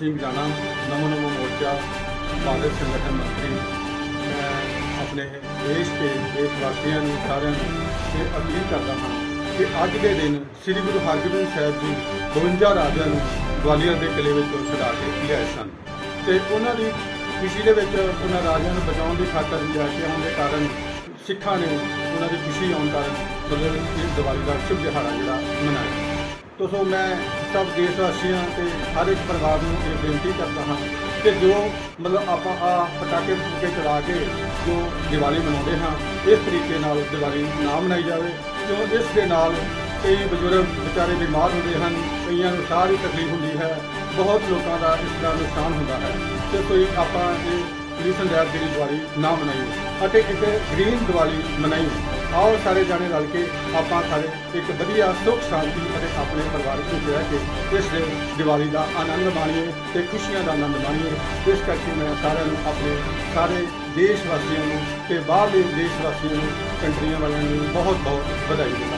ਸਿੰਘ ਜਾਣਾ ਨਮੋ ਨਮੋ ਮੋਰਚਾ ਭਾਰਤ ਸੰਗਠਨ ਮੰਤਰੀ, ਮੈਂ ਆਪਣੇ ਦੇਸ਼ ਤੇ ਦੇਸ਼ ਵਾਸੀਆਂ ਨੂੰ, ਸਾਰਿਆਂ ਨੂੰ ਇਹ ਅਪੀਲ ਕਰਦਾ ਹਾਂ ਕਿ ਅੱਜ ਦੇ ਦਿਨ ਸ੍ਰੀ ਗੁਰੂ ਹਰਗੋਬਿੰਦ ਸਾਹਿਬ ਜੀ 52 ਰਾਜਿਆਂ ਨੂੰ ਗਵਾਲੀਅਰ ਦੇ ਕਿਲੇ ਵਿੱਚੋਂ ਛੁਡਾ ਕੇ ਲਿਆਏ ਸਨ। ਤੇ ਉਹਨਾਂ ਦੀ ਖੁਸ਼ੀ ਦੇ ਵਿੱਚ ਉਹਨਾਂ ਰਾਜਿਆਂ ਨੂੰ ਬਚਾਉਣ ਦੀ ਖਾਤਰ ਲਿਆ ਕੇ ਦੇ ਕਾਰਨ ਸਿੱਖਾਂ ਨੇ ਉਹਨਾਂ ਦੀ ਖੁਸ਼ੀ ਆਉਣ ਕਾਰਨ ਮਤਲਬ ਇਸ ਦੀਵਾਲੀ ਦਾ ਸ਼ੁਭ ਦਿਹਾੜਾ ਜਿਹੜਾ ਮਨਾਇਆ। ਤੋ ਸੋ ਮੈਂ ਸਭ ਦੇਸ਼ ਵਾਸੀਆਂ ਤੇ ਹਰ ਇੱਕ ਪਰਿਵਾਰ ਨੂੰ ਇਹ ਬੇਨਤੀ ਕਰਦਾ ਹਾਂ ਕਿ ਜੋ ਮਤਲਬ ਆਪਾਂ ਆ ਪਟਾਕੇ ਪਟੂਕੇ ਚਲਾ ਕੇ ਜੋ ਦੀਵਾਲੀ ਮਨਾਉਂਦੇ ਹਾਂ, ਇਸ ਤਰੀਕੇ ਨਾਲ ਦੀਵਾਲੀ ਨਾ ਮਨਾਈ ਜਾਵੇ। ਕਿਉਂ? ਇਸ ਦੇ ਨਾਲ ਕਈ ਬਜ਼ੁਰਗ ਵਿਚਾਰੇ ਬਿਮਾਰ ਹੁੰਦੇ ਹਨ, ਕਈਆਂ ਨੂੰ ਸਾਹ ਦੀ ਤਕਲੀਫ ਹੁੰਦੀ ਹੈ, ਬਹੁਤ ਲੋਕਾਂ ਦਾ ਇਸ ਦਾ ਨੁਕਸਾਨ ਹੁੰਦਾ ਹੈ। ਤੇ ਕੋਈ ਆਪਾਂ ਇਹ ਕ੍ਰਿਸ਼ਨ ਸਾਹਿਬ ਦੀ ਦੀਵਾਲੀ ਨਾ ਮਨਾਈਏ ਅਤੇ ਇੱਕ ਗ੍ਰੀਨ ਦੀਵਾਲੀ ਮਨਾਈਏ। ਆਓ ਸਾਰੇ ਜਾਣੇ ਰਲ ਕੇ ਆਪਾਂ ਸਾਰੇ ਇੱਕ ਵਧੀਆ ਸੁੱਖ ਸ਼ਾਂਤੀ ਅਤੇ ਆਪਣੇ ਪਰਿਵਾਰਕ ਵਿੱਚ ਰਹਿ ਕੇ ਇਸ ਦੇ ਦੀਵਾਲੀ ਦਾ ਆਨੰਦ ਮਾਣੀਏ ਤੇ ਖੁਸ਼ੀਆਂ ਦਾ ਆਨੰਦ ਮਾਣੀਏ। ਇਸ ਕਰਕੇ ਮੈਂ ਸਾਰਿਆਂ ਨੂੰ ਆਪਣੇ ਸਾਰੇ ਦੇਸ਼ ਵਾਸੀਆਂ ਨੂੰ ਤੇ ਬਾਹਰਲੇ ਦੇਸ਼ ਵਾਸੀਆਂ ਨੂੰ ਕੰਟਰੀਆਂ ਵਾਲਿਆਂ ਨੂੰ ਬਹੁਤ ਬਹੁਤ ਵਧਾਈ ਦਿੰਦਾ।